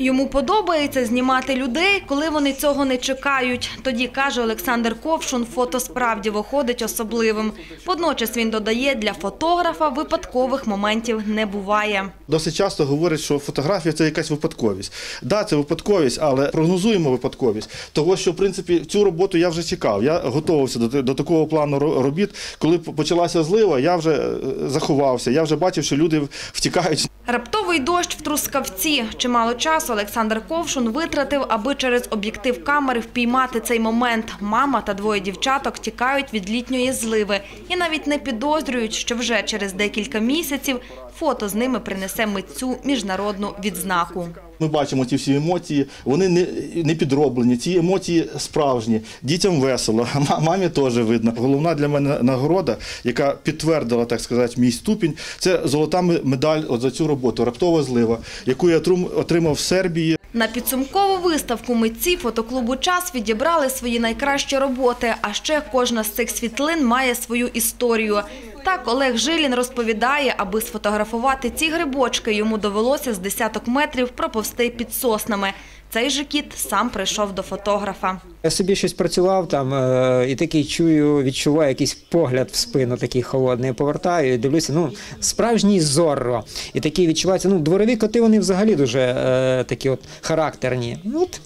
Йому подобається знімати людей, коли вони цього не чекають. Тоді, каже Олександр Ковшун, фото справді виходить особливим. Водночас він додає, для фотографа випадкових моментів не буває. Досить часто говорять, що фотографія це якась випадковість. Да, це випадковість, але прогнозуємо випадковість. Того, що в принципі цю роботу я вже чекав. Я готувався до, до такого плану робіт. Коли почалася злива, я вже е, заховався. Я вже бачив, що люди втікають. Раптовий дощ в Трускавці. Чимало часу Олександр Ковшун витратив, аби через об'єктив камери впіймати цей момент. Мама та двоє дівчаток тікають від літньої зливи і навіть не підозрюють, що вже через декілька місяців фото з ними принесе митцю міжнародну відзнаку. Ми бачимо ті всі емоції, вони не, не підроблені, ці емоції справжні. Дітям весело, ма- мамі теж видно. Головна для мене нагорода, яка підтвердила, так сказати, мій ступінь, це золота ме- медаль от за цю роботу Раптова злива, яку я отримав в Сербії. На підсумкову виставку митці фотоклубу «Час» відібрали свої найкращі роботи, а ще кожна з цих світлин має свою історію. Так Олег Жилін розповідає, аби сфотографувати ці грибочки, йому довелося з десяток метрів проповсти під соснами. Цей же кіт сам прийшов до фотографа. Я собі щось працював там е, і такий чую, відчуваю якийсь погляд в спину, такий холодний. Повертаю і дивлюся, ну справжній зорро. І такий відчувається. Ну, дворові коти вони взагалі дуже е, такі от характерні. Ну, От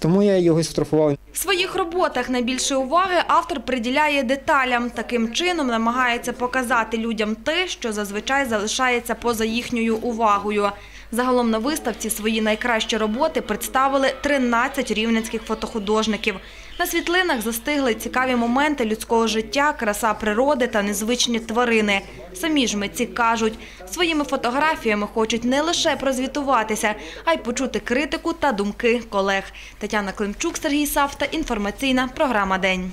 тому я його штрафував. В своїх роботах найбільше уваги автор приділяє деталям. Таким чином намагається показати людям те, що зазвичай залишається поза їхньою увагою. Загалом на виставці свої найкращі роботи представили 13 рівненських фотохудожників. На світлинах застигли цікаві моменти людського життя, краса природи та незвичні тварини. Самі ж митці кажуть, своїми фотографіями хочуть не лише прозвітуватися, а й почути критику та думки колег. Тетяна Климчук, Сергій Савта. Інформаційна програма «День».